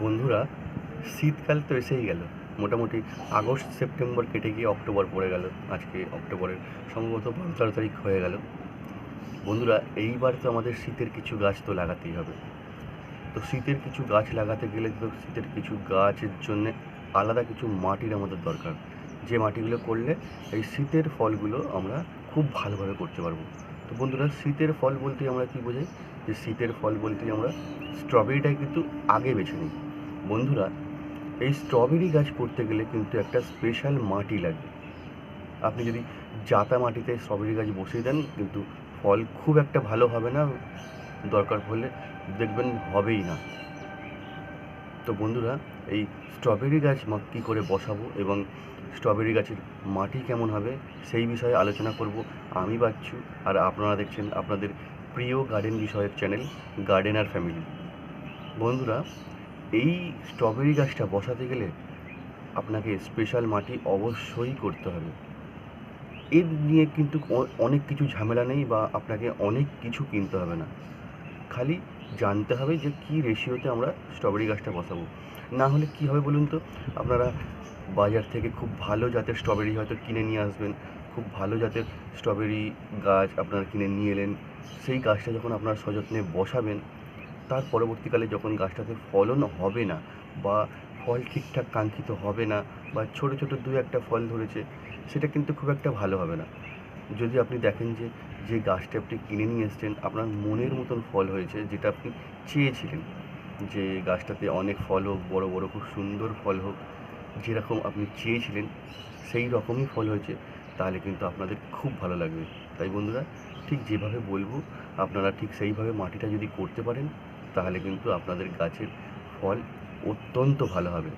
বন্ধুরা, শীতকাল তো এসেই গেল। মোটামুটি আগস্ট, সেপ্টেম্বর কেটে গিয়ে অক্টোবর পড়ে গেল। আজকে অক্টোবরের সম্ভবত বারো তেরো তারিখ হয়ে গেল। বন্ধুরা, এইবার তো আমাদের শীতের কিছু গাছ তো লাগাতেই হবে। তো শীতের কিছু গাছ লাগাতে গেলে তো শীতের কিছু গাছের জন্য আলাদা কিছু মাটির আমাদের দরকার। যে মাটিগুলো করলে এই শীতের ফলগুলো আমরা খুব ভালোভাবে করতে পারব। তো বন্ধুরা, শীতের ফল বলতেই আমরা কী বোঝাই? যে শীতের ফল বলতে আমরা স্ট্রবেরিটাই কিন্তু আগে বেছে নিই। বন্ধুরা, এই স্ট্রবেরি গাছ করতে গেলে কিন্তু একটা স্পেশাল মাটি লাগবে। আপনি যদি জাতা মাটিতে স্ট্রবেরি গাছ বসিয়ে দেন, কিন্তু ফল খুব একটা ভালো হবে না, দরকার হলে দেখবেন হবেই না। তো বন্ধুরা এই স্ট্রবেরি গাছ কী করে বসাবো এবং স্ট্রবেরি গাছের মাটি কেমন হবে সেই বিষয়ে আলোচনা করব। আমি বাচ্চু আর আপনারা দেখছেন আপনাদের প্রিয় গার্ডেন বিষয়ক চ্যানেল গার্ডেনার ফ্যামিলি বন্ধুরা, এই স্ট্রবেরি গাছটা বসাতে গেলে আপনাকে স্পেশাল মাটি অবশ্যই করতে হবে। এর নিয়ে কিন্তু অনেক কিছু ঝামেলা নেই বা আপনাকে অনেক কিছু কিনতে হবে না। খালি জানতে হবে যে কী রেশিওতে আমরা স্ট্রবেরি গাছটা বসাবো। না হলে কী হবে বলুন তো? আপনারা বাজার থেকে খুব ভালো জাতের স্ট্রবেরি হয়তো কিনে নিয়ে আসবেন। খুব ভালো জাতের স্ট্রবেরি গাছ আপনারা কিনে নিয়ে এলেন। সেই গাছটা যখন আপনারা সযত্নে বসাবেন, তার পরবর্তীকালে যখন গাছটাতে ফলন হবে না বা ফল ঠিকঠাক কাঙ্ক্ষিত হবে না বা ছোট ছোট দু একটা ফল ধরেছে, সেটা কিন্তু খুব একটা ভালো হবে না। যদি আপনি দেখেন যে যে গাছটা আপনি কিনে নিয়ে এসছেন, আপনার মনের মতন ফল হয়েছে যেটা আপনি চেয়েছিলেন যে গাছটাতে অনেক ফল হোক, বড় বড় খুব সুন্দর ফল হোক, যেরকম আপনি চেয়েছিলেন সেই রকমই ফল হয়েছে, তাহলে কিন্তু আপনাদের খুব ভালো লাগবে। তাই বন্ধুরা, ঠিক যেভাবে বলব, আপনারা ঠিক সেইভাবে মাটিটা যদি করতে পারেন, তাহলে কিন্তু আপনাদের গাছের ফল অত্যন্ত ভালো হবে।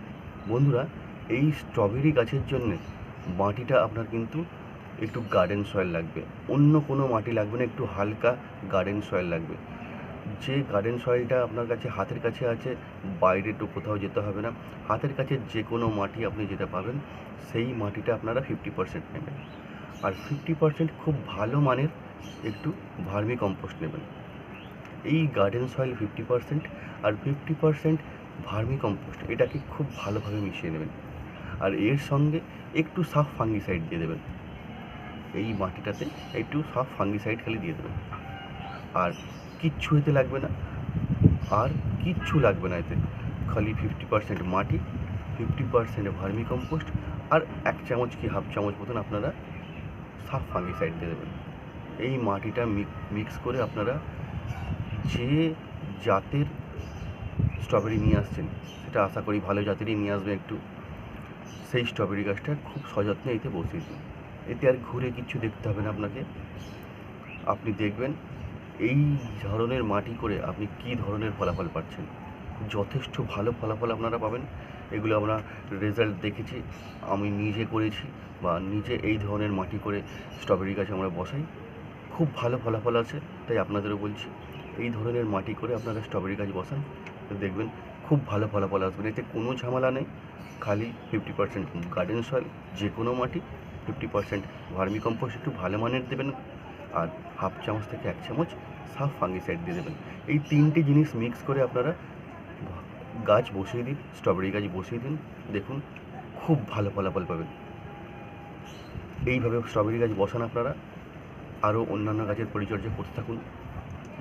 বন্ধুরা, এই স্ট্রবেরি গাছের জন্য মাটিটা আপনার কিন্তু একটু গার্ডেন সয়েল লাগবে। অন্য কোনো মাটি লাগবে না, একটু হালকা গার্ডেন সয়েল লাগবে। যে গার্ডেন সয়েলটা আপনার কাছে হাতের কাছে আছে, বাইরে তো কোথাও যেতে হবে না। হাতের কাছে যে কোনো মাটি আপনি যেটা পাবেন, সেই মাটিটা আপনারা ফিফটি পার্সেন্ট নেবেন। আর ফিফটি পার্সেন্ট খুব ভালো মানের একটু ভার্মি কম্পোস্ট নেবেন। এই গার্ডেন সয়েল ফিফটি পার্সেন্ট আর ফিফটি পার্সেন্ট ভার্মি কম্পোস্ট এটাকে খুব ভালোভাবে মিশিয়ে নেবেন। আর এর সঙ্গে একটু সাফ ফাঙ্গিসাইড দিয়ে দেবেন। এই মাটিটাতে একটু সাফ ফাঙ্গিসাইড খালি দিয়ে দেবেন। আর কিচ্ছু এতে লাগবে না। আর কিচ্ছু লাগবে না এতে। খালি ফিফটি পার্সেন্ট মাটি ফিফটি পার্সেন্ট ভার্মি কম্পোস্ট আর এক চামচ কি হাফ চামচ মতন আপনারা সাফ ফাঙ্গিসাইড দিয়ে দেবেন। এই মাটিটা মিক্স করে আপনারা যে জাতের স্ট্রবেরি নিয়ে আসছেন, সেটা আশা করি ভালো জাতেরই নিয়ে আসবে একটু। সেই স্ট্রবেরি গাছটা খুব সযত্নে এতে বসিয়ে দিন। এতে আর ঘুরে কিছু দেখতে হবে না আপনাকে। আপনি দেখবেন এই ধরনের মাটি করে আপনি কী ধরনের ফলাফল পাচ্ছেন। যথেষ্ট ভালো ফলাফল আপনারা পাবেন। এগুলো আমরা রেজাল্ট দেখেছি, আমি নিজে করেছি বা নিজে এই ধরনের মাটি করে স্ট্রবেরি গাছ আমরা বসাই। খুব ভালো ফলাফল আছে, তাই আপনাদেরও বলছি, এই ধরনের মাটি করে আপনারা স্ট্রবেরি গাছ বসান, দেখবেন খুব ভালো ফলাফল আসবে। এতে কোনো ঝামেলা নেই, খালি ফিফটি পার্সেন্ট গার্ডেন সয়েল যে কোনো মাটি ফিফটি পার্সেন্ট ভার্মি কম্পোস্ট একটু ভালো মানের দেবেন আর হাফ চামচ থেকে এক চামচ সাফ ফাঙ্গিসাইড দিয়ে দেবেন। এই তিনটে জিনিস মিক্স করে আপনারা গাছ বসিয়ে দিন স্ট্রবেরি গাছ বসিয়ে দিন, দেখুন খুব ভালো ফলাফল পাবেন। এইভাবে স্ট্রবেরি গাছ বসান আপনারা। আরও অন্যান্য গাছের পরিচর্যা করতে থাকুন।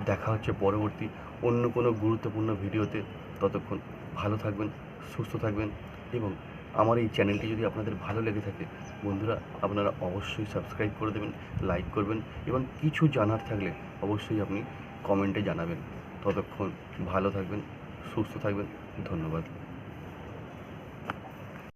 দেখা হচ্ছে পরবর্তী অন্য কোনো গুরুত্বপূর্ণ ভিডিওতে। ততক্ষণ ভালো থাকবেন, সুস্থ থাকবেন এবং আমার এই চ্যানেলটি যদি আপনাদের ভালো লেগে থাকে, বন্ধুরা আপনারা অবশ্যই সাবস্ক্রাইব করে দেবেন, লাইক করবেন এবং কিছু জানার থাকলে অবশ্যই আপনি কমেন্টে জানাবেন। ততক্ষণ ভালো থাকবেন, সুস্থ থাকবেন, ধন্যবাদ।